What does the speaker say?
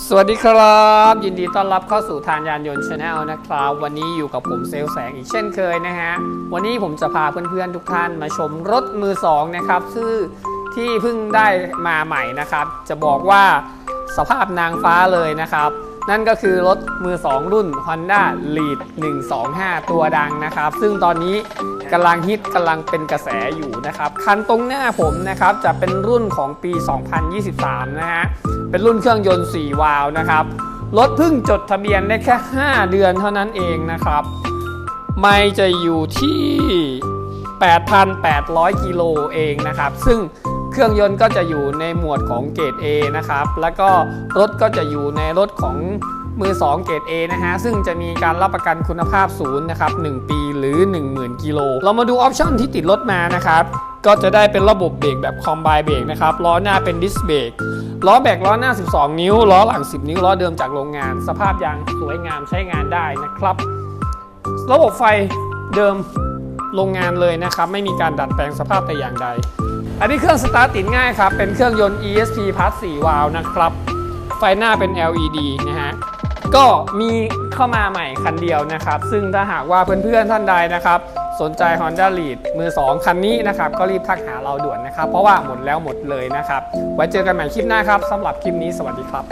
สวัสดีครับ ยินดีต้อนรับเข้าสู่ทานยานยนต์ชาแนลนะครับ วันนี้อยู่กับผมเซลแสงอีกเช่นเคยนะฮะ วันนี้ผมจะพาเพื่อนๆทุกท่านมาชมรถมือสองนะครับซึ่งที่เพิ่งได้มาใหม่นะครับ จะบอกว่าสภาพนางฟ้าเลยนะครับ นั่นก็คือรถมือ 2 รุ่น Honda Lead 125 ตัวดังนะครับ ซึ่งตอนนี้กำลังฮิตกำลังเป็นกระแสอยู่นะครับ คันตรงหน้าผมนะครับจะเป็นรุ่นของปี 2023 นะฮะ เป็นรุ่นเครื่องยนต์ 4 วาล์วนะครับ รถเพิ่งจดทะเบียนได้แค่ 5 เดือนเท่านั้นเองนะครับ ไม่จะอยู่ที่ 8,800 กิโลเองนะครับ ซึ่ง เครื่องยนต์ก็จะอยู่ในหมวดของเกรด A นะครับ แล้วก็รถก็จะอยู่ในรถของมือ 2 เกรด A นะฮะ ซึ่งจะมีการรับประกันคุณภาพศูนย์นะครับ 1 ปีหรือ 10,000 กิโล เรามาดูออปชั่นที่ติดรถมานะครับ ก็จะได้เป็นระบบเบรกแบบคอมไบเบรกนะครับ ล้อหน้าเป็นดิสเบรก ล้อแบกล้อหน้า 12 นิ้ว ล้อหลัง 10 นิ้ว ล้อเดิมจากโรงงาน สภาพยางสวยงามใช้งานได้นะครับ ระบบไฟเดิมโรงงานเลยนะครับ ไม่มีการดัดแปลงสภาพแต่อย่างใด อันนี้เครื่องสตาร์ทติดง่ายครับ เป็นเครื่องยนต์ ESP Plus 4วาล์วนะครับ ไฟหน้าเป็น LED นะฮะ ก็มีเข้ามาใหม่คันเดียวนะครับ ซึ่งถ้าหากว่าเพื่อนๆท่านใดนะครับ สนใจ Honda Lead มือ 2 คันนี้นะครับ ก็รีบทักหาเราด่วนนะครับ เพราะว่าหมดแล้วหมดเลยนะครับ ไว้เจอกันใหม่คลิปหน้าครับสำหรับคลิปนี้สวัสดีครับ